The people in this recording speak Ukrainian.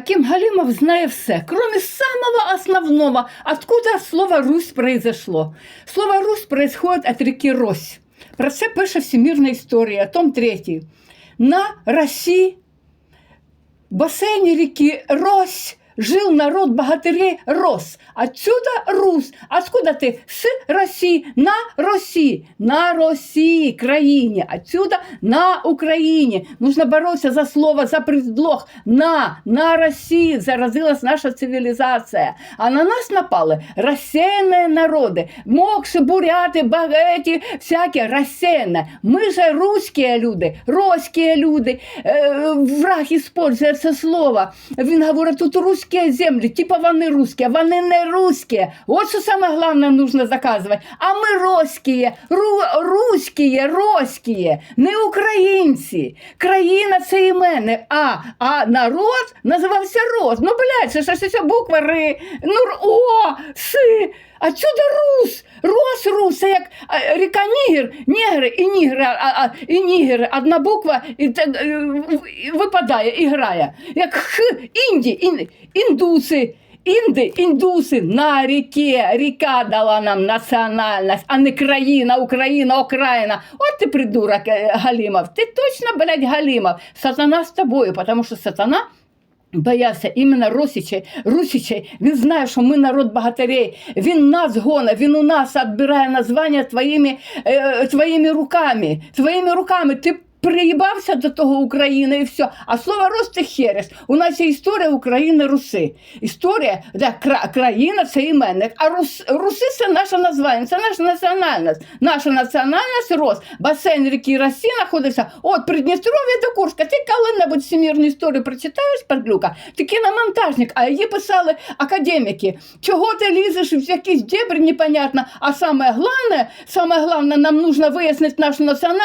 Аким Галимов знає все, кроме самого основного, откуда слово «Русь» произошло. Слово «Русь» происходит от реки Рось. Про це пише Всемирна історія, том 3. На Росі, басейні реки Рось, жил народ богатырей Рос. Отсюда Рус. Откуда ты? С России. На России. На России, краине. Отсюда на Украине. Нужно бороться за слово, за предлог. На, на России заразилась наша цивилизация. А на нас напали рассеянные народы. Мокши, буряти, багети, всякие рассеянные. Мы же русские люди, русские люди. Е, враг использує це слово. Він говорить, тут русські земли, типа вони русські, вони не русські. От що самое главное нужно заказувати. А ми русские, ру, русские, русские, не українці. Країна це імени, а, а народ називався Рос. Ну, блядь, це ж буква Ри, ну, О, Си. чудо Рус, Рос, Рус, це як ріка Нігер, Нігри і Нігри, а, а, і Нігери, одна буква і, так, е, в- випадає і грає. Як Х, Інді, ін, індуси, Інди, індуси на ріки, ріка дала нам національність, а не країна, Україна, Окраїна. От ти придурок, е, Галімов. Ти точно, блядь, Галімов. Сатана з тобою, тому що сатана Боявся іменно Росічей, Русічей. Він знає, що ми народ богатирей. Він нас гона, він у нас відбирає названня твоїми, е, твоїми руками. Твоїми руками. Ти приїбався до того України і все. А слово Рос це херес. У нас є історія України Руси. Історія, де кра, країна це іменник, а Рус, Руси це наше названня, це наша національність. Наша національність Рос. Басейн ріки Росі знаходився от Придністров'я до Курська. Ти коли-небудь всемірну історію прочитаєш, падлюка? Ти кіномонтажник, а її писали академіки. Чого ти лізеш в якісь дебри непонятно? А саме головне, саме головне, нам нужно вияснити нашу національність.